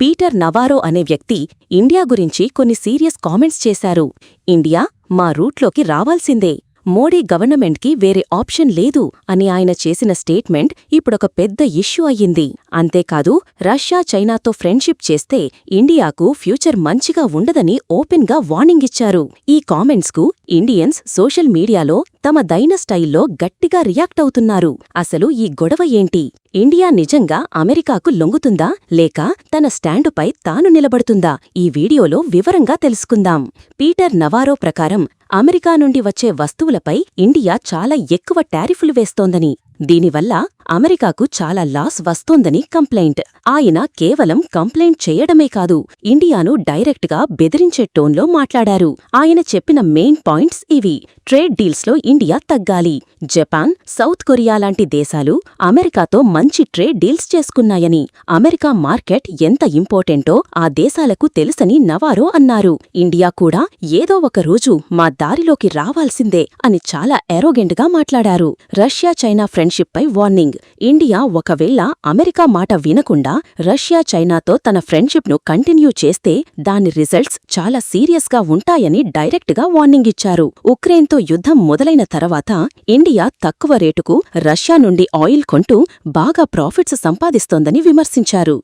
Peter నవారో అనే వ్యక్తి India గురించి కొన్ని సీరియస్ కామెంట్స్ చేశారు. ఇండియా మా రూట్లోకి రావాల్సిందే. మోడీ గవర్నమెంట్కి వేరే ఆప్షన్ లేదు అని ఆయన చేసిన స్టేట్మెంట్ ఇప్పుడొక పెద్ద ఇష్యూ అయ్యింది. అంతేకాదు రష్యా చైనాతో ఫ్రెండ్షిప్ చేస్తే ఇండియాకు ఫ్యూచర్ మంచిగా ఉండదని ఓపెన్గా వార్నింగ్ ఇచ్చారు. ఈ కామెంట్స్కు ఇండియన్స్ సోషల్ మీడియాలో తమ దైన స్టైల్లో గట్టిగా రియాక్ట్ అవుతున్నారు. అసలు ఈ గొడవ ఏంటి? ఇండియా నిజంగా అమెరికాకు లొంగుతుందా? లేక తన స్టాండుపై తాను నిలబడుతుందా? ఈ వీడియోలో వివరంగా తెలుసుకుందాం. పీటర్ నవారో ప్రకారం అమెరికా నుండి వచ్చే వస్తువులపై ఇండియా చాలా ఎక్కువ టారిఫ్లు వేస్తోందని. దీనివల్ల అమెరికాకు చాలా లాస్ వస్తోందని కంప్లైంట్. ఆయన కేవలం కంప్లైంట్ చేయడమే కాదు ఇండియాను డైరెక్ట్గా బెదిరించే టోన్లో మాట్లాడారు. ఆయన చెప్పిన మెయిన్ పాయింట్స్ ఇవి. ట్రేడ్ డీల్స్లో ఇండియా తగ్గాలి. జపాన్ సౌత్ కొరియా లాంటి దేశాలు అమెరికాతో మంచి ట్రేడ్ డీల్స్ చేసుకున్నాయని. అమెరికా మార్కెట్ ఎంత ఇంపార్టెంటో ఆ దేశాలకు తెలుసని నవారో అన్నారు. ఇండియా కూడా ఏదో ఒక రోజు మా దారిలోకి రావాల్సిందే అని చాలా ఎరోగెంట్గా మాట్లాడారు. రష్యా చైనా ఫ్రెండ్ ఫ్రెండ్షిప్పై వార్నింగ్. ఇండియా ఒకవేళ అమెరికా మాట వినకుండా రష్యా చైనాతో తన ఫ్రెండ్షిప్ను కంటిన్యూ చేస్తే దాని రిజల్ట్స్ చాలా సీరియస్గా ఉంటాయని డైరెక్ట్గా వార్నింగ్ ఇచ్చారు. ఉక్రెయిన్తో యుద్ధం మొదలైన తర్వాత ఇండియా తక్కువ రేటుకు రష్యా నుండి ఆయిల్ కొంటూ బాగా ప్రాఫిట్స్ సంపాదిస్తోందని విమర్శించారు.